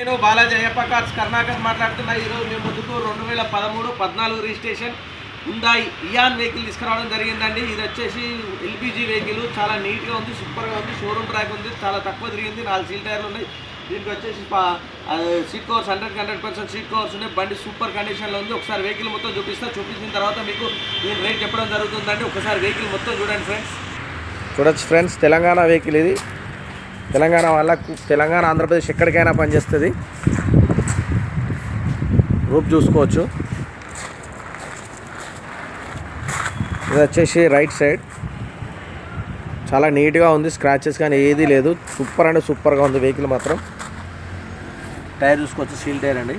నేను బాలాజీ అయ్యప్ప కార్స్ కర్ణాకర్ మాట్లాడుతున్నా. ఈరోజు మేము ముందుకు రెండు వేల పదమూడు పద్నాలుగు రిజిస్ట్రేషన్ ఉందాయి ఇయాన్ వెహికల్ తీసుకురావడం జరిగిందండి. ఇది వచ్చేసి ఎల్పిజి వెహికల్. చాలా నీట్గా ఉంది సూపర్గా ఉంది షోరూమ్ ట్రాక్ ఉంది చాలా తక్కువ తిరిగింది నాలుగు సీల్ టైర్లు ఉన్నాయి. దీనికి వచ్చేసి seat covers hundred hundred percent seat covers ఉన్నాయి. బండి సూపర్ కండిషన్లో ఉంది. ఒకసారి వెహికల్ మొత్తం చూపిస్తా. చూపించిన తర్వాత మీకు నేను రేట్ చెప్పడం జరుగుతుందండి. ఒకసారి వెహికల్ మొత్తం చూడండి ఫ్రెండ్స్. చూడొచ్చు ఫ్రెండ్స్ తెలంగాణ వెహికల్ ఇది. తెలంగాణ వల్ల తెలంగాణ ఆంధ్రప్రదేశ్ ఎక్కడికైనా పనిచేస్తుంది. రూప్ చూసుకోవచ్చు. ఇది వచ్చేసి రైట్ సైడ్. చాలా నీట్గా ఉంది స్క్రాచెస్ కానీ ఏదీ లేదు. సూపర్ అంటే సూపర్గా ఉంది వెహికల్ మాత్రం. టైర్ చూసుకోవచ్చు సీల్ టైర్ అండి.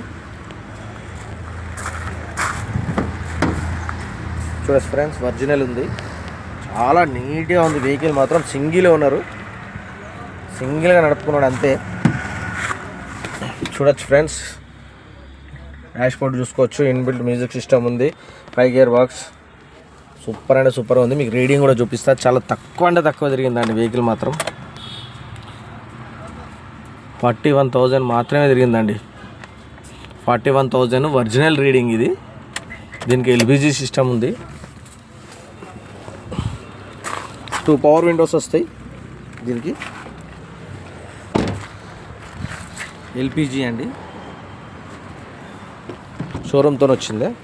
చూడొచ్చు ఫ్రెండ్స్ ఒరిజినల్ ఉంది. చాలా నీట్గా ఉంది వెహికల్ మాత్రం. సింగిల్ ఉన్నారు సింగిల్గా నడుపుకున్నాడు అంతే. చూడొచ్చు ఫ్రెండ్స్. డాష్ బోర్డ్ చూసుకోవచ్చు. ఇన్బిల్ట్ మ్యూజిక్ సిస్టమ్ ఉంది. Five gear box. సూపర్ అంటే సూపర్ ఉంది. మీకు రీడింగ్ కూడా చూపిస్తా. చాలా తక్కువ అంటే తక్కువ తిరిగిందండి వెహికల్ మాత్రం. ఫార్టీ వన్ థౌజండ్ మాత్రమే తిరిగిందండి. Forty one thousand original reading ఇది. దీనికి ఎల్పిజి సిస్టమ్ ఉంది. టూ పవర్ విండోస్ వస్తాయి దీనికి. ఎల్పిజి అండి. షోరూమ్తో వచ్చిందే.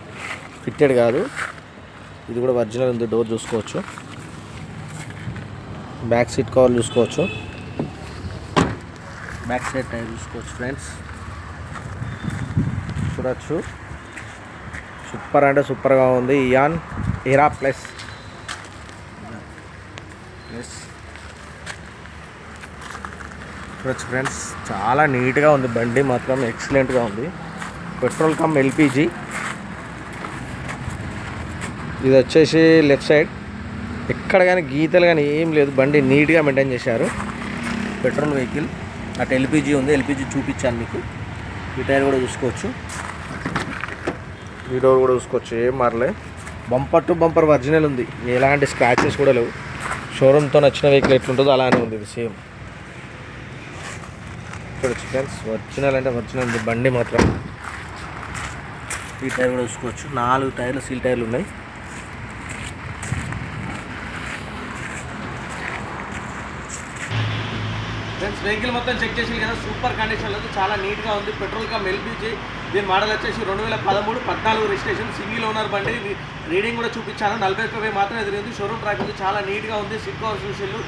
ఫిట్టెడ్ కాదు. ఇది కూడా ఒరిజినల్ ఉంది డోర్ చూసుకోవచ్చు. బ్యాక్ సీట్ కవర్ చూసుకోవచ్చు. బ్యాక్ సైడ్ టైర్ చూసుకోవచ్చు ఫ్రెండ్స్. చూడచ్చు. సూపర్ అంటే సూపర్గా ఉంది. ఇయాన్ ఎరా ప్లస్ ప్లస్ చూడొచ్చు ఫ్రెండ్స్ చాలా నీట్గా ఉంది. బండి మాత్రం ఎక్సలెంట్గా ఉంది. Petrol cum LPG. ఇది వచ్చేసి లెఫ్ట్ సైడ్. ఎక్కడ కానీ గీతలు కానీ ఏం లేదు. బండి నీట్గా మెయింటైన్ చేశారు. Petrol vehicle. అటు ఎల్పిజి ఉంది. ఎల్పిజి చూపించాను మీకు. ఈ టైర్ కూడా చూసుకోవచ్చు. ఈ డోర్ కూడా చూసుకోవచ్చు. ఏం మారలే. బంపర్ టు బంపర్ ఒరిజినల్ ఉంది. ఎలాంటి స్క్రాచెస్ కూడా లేవు. షోరూమ్తో నచ్చిన వెహికల్ ఎట్లుంటుందో అలానే ఉంది. ఇది సేమ్ చూడొచ్చు ఫ్రెండ్స్ ఒరిజినల్ అంటే ఒరిజినల్ బండి మాత్రం. ఈ టైర్ కూడా చూసుకోవచ్చు. నాలుగు టైర్లు సీల్ టైర్లు ఉన్నాయి. ఫ్రెండ్స్ వెహికల్ మొత్తం చెక్ చేసి కదా. సూపర్ కండిషన్లో ఉంది. చాలా నీట్గా ఉంది. పెట్రోల్ కమ్ ఎల్పిజి దీని మోడల్ వచ్చేసి రెండు వేల పదమూడు పద్నాలుగు రిజిస్ట్రేషన్ సింగిల్ ఓనర్ బండి. రీడింగ్ కూడా చూపించాను నలభై ఒక్క వెయ్యి మాత్రమే తిరిగింది. షోరూమ్ ట్రాక్ ఉంది చాలా నీట్గా ఉంది. సిట్ కవర్ చూసిళ్ళు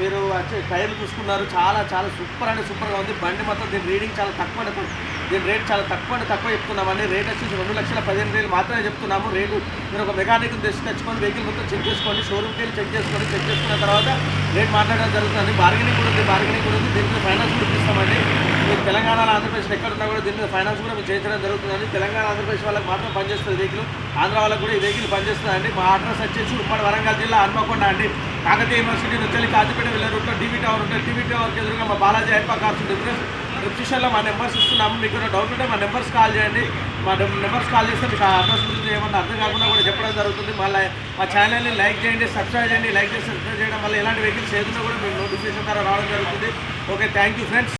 మీరు వచ్చే టైర్లు చూసుకున్నారు. చాలా చాలా సూపర్ అంటే సూపర్గా ఉంది. బండి మాత్రం దీని రీడింగ్ చాలా తక్కువ అంటే దీని రేట్ చాలా తక్కువ అంటే తక్కువ చెప్తున్నామండి రేట్ వచ్చేసి రెండు లక్షల పదిహేను వేలు మాత్రమే చెప్తున్నాము. రేటు మీరు ఒక మెకానిక్ తెచ్చి తెచ్చుకొని వెహికల్ మొత్తం చెక్ చేసుకోండి. షోరూమ్కి వెళ్ళి చెక్ చేసుకొని చెక్ చేసుకున్న తర్వాత రేట్ మాట్లాడడం జరుగుతుంది. బార్గెనింగ్ కూడా ఉంది. బార్గెనింగ్ కూడా ఉంది. దీని మీద ఫైనాన్స్ కూడా ఇస్తామండి మీరు తెలంగాణ ఆంధ్రప్రదేశ్ ఎక్కడ ఉన్నా కూడా దీని మీద ఫైనాన్స్ కూడా మీరు చేయించడం జరుగుతుందండి తెలంగాణ ఆంధ్రప్రదేశ్ వాళ్ళకి మాత్రం పనిచేస్తుంది వెహికల్. ఆంధ్ర వాళ్ళకి కూడా ఈ వెహికల్ పనిచేస్తుందండి మా అడ్రస్ వచ్చేసి ఉమ్మడి వరంగల్ జిల్లా హన్మకొండ అండి. కాకతీయ యూనివర్సిటీ నుంచి వెళ్ళి వెళ్ళే రూట్లో టీవీ టవర్ ఉంటుంది టీవీ టవర్కి ఎదురుగా మా బాలాజీ అయ్యప్ప కార్స్ డిస్క్రిప్షన్లో మా నెంబర్స్ ఇస్తున్నాము. మీకు డౌట్ ఉంటే మా నెంబర్స్ కాల్ చేయండి. మా నెంబర్స్ కాల్ చేస్తే మీకు ఆ అడ్రస్ గురించి ఏమన్నా అర్థం కాకుండా కూడా చెప్పడం జరుగుతుంది. మళ్ళీ మా ఛానల్ని లైక్ చేయండి సబ్స్క్రైబ్ చేయండి. లైక్ చేసి సబ్స్క్రైబ్ చేయడం వల్ల ఎలాంటి వెహికల్స్ ఏదైనా కూడా మీకు నోటిఫికేషన్ ద్వారా రావడం జరుగుతుంది. Okay thank you friends.